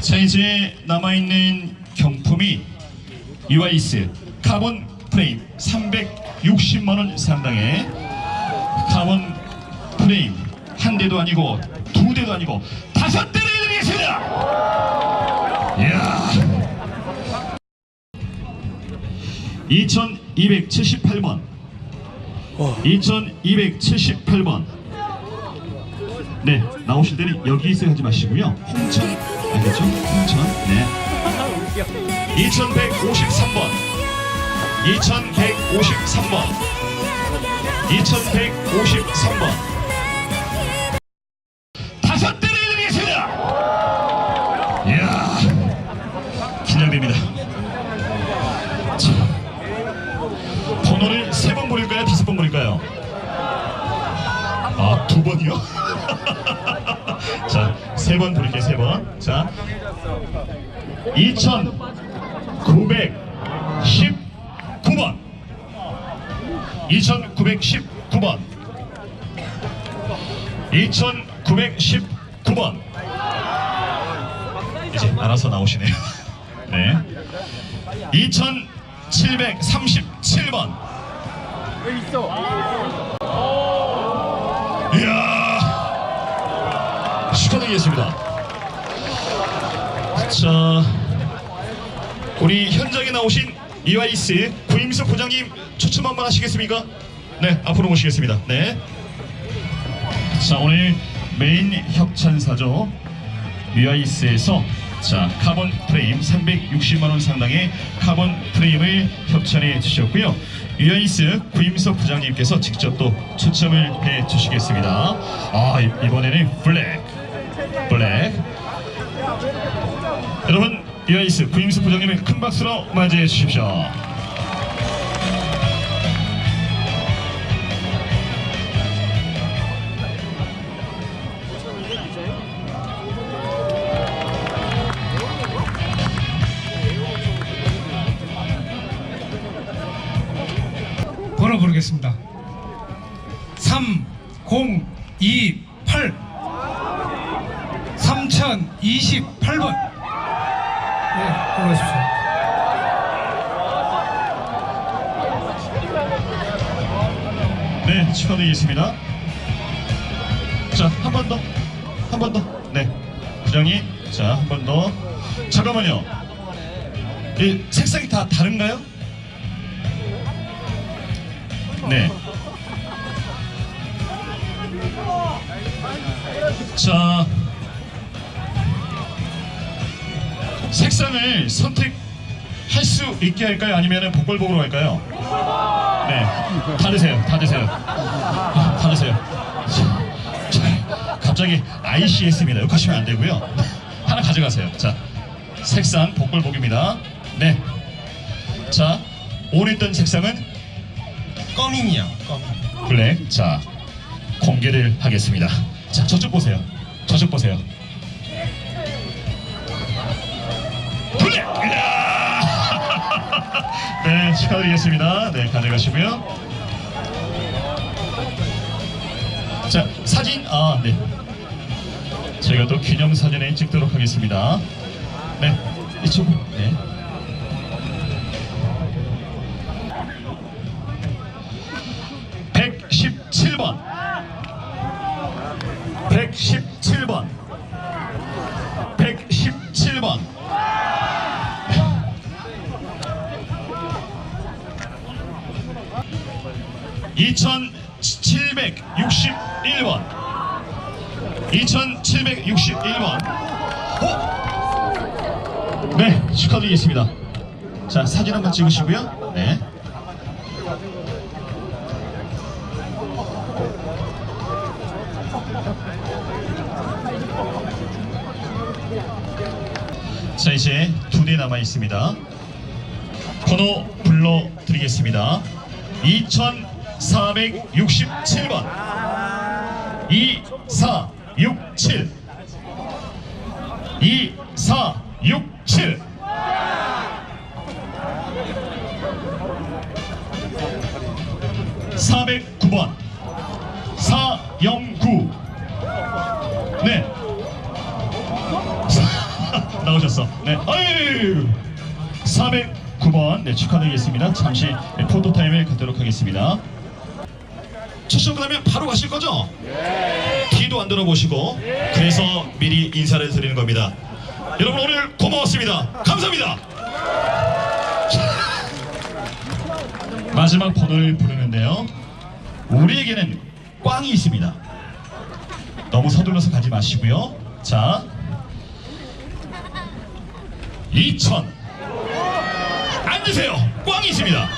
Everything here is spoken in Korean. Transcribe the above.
자 이제 남아있는 경품이 유아이스 카본 프레임 360만원 상당의 카본 프레임 한 대도 아니고 두 대도 아니고 다섯 대를 드리겠습니다. 이야. 2278번. 2278번. 네 나오실 때는 여기 있어야 하지 마시고요. 홍천 알겠죠? 홍천 네 2153번 2153번 2153번 다섯 대를 드리겠습니다 이야 긴장됩니다 자, 번호를 세 번 부릴까요? 다섯 번 부릴까요? 아, 두 번이요? 자, 세번 부를게요, 세 번. 자, 2919번. 2919번. 2919번. 이제 알아서 나오시네요. 네. 2737번. 여기 있어. 축하드리겠습니다. 자 우리 현장에 나오신 이와이스 구임수 부장님 추첨 한번 하시겠습니까? 네 앞으로 모시겠습니다. 네. 자 오늘 메인 협찬사죠 위아이스에서 자 카본 프레임 360만 원 상당의 카본 프레임을 협찬해 주셨고요. 위아이스 구임석 부장님께서 직접 또 추첨을 해 주시겠습니다. 아 이- 이번에는 블랙 블랙 여러분 위아이스 구임석 부장님을 큰 박수로 맞이해 주십시오. 번호 부르겠습니다. 3028 3028번 네, 불러주십시오. 네, 축하드리겠습니다. 자, 한 번 더. 한 번 더. 네. 부장님, 자, 한 번 더. 잠깐만요. 이 색상이 다 다른가요? 네. 자, 색상을 선택할 수 있게 할까요? 아니면 복불복으로 할까요? 네, 다 드세요, 다 드세요, 다 드세요. 자, 자, 갑자기 ICS입니다. 욕하시면 안 되고요. 하나 가져가세요. 자, 색상 복불복입니다. 네, 자, 원했던 색상은 꺼민이야. 꺼민. 블랙. 자, 공개를 하겠습니다. 자, 저쪽 보세요. 저쪽 보세요. 네, 축하드리겠습니다. 네, 가져가시고요. 자, 사진, 아, 네. 저희가 또 기념 사진에 찍도록 하겠습니다. 네, 이쪽으로. 네. (117번) 117번 (2761번) 2761번 어? 네 축하드리겠습니다 자 사진 한번 찍으시고요 네 자 이제 두 대 남아 있습니다. 번호 불러 드리겠습니다. 2467번. 2467 2467 409번. 409 네. 나오셨어. 네, 아유, 409번. 네 축하드리겠습니다. 잠시 네, 포토 타임을 갖도록 하겠습니다. 출전 끝나면 바로 가실 거죠? 뒤도 안 돌아보시고 그래서 미리 인사를 드리는 겁니다. 여러분 오늘 고마웠습니다. 감사합니다. 마지막 번호를 부르는데요. 우리에게는 꽝이 있습니다. 너무 서둘러서 가지 마시고요. 자, 2천 앉으세요. 꽝이 있습니다.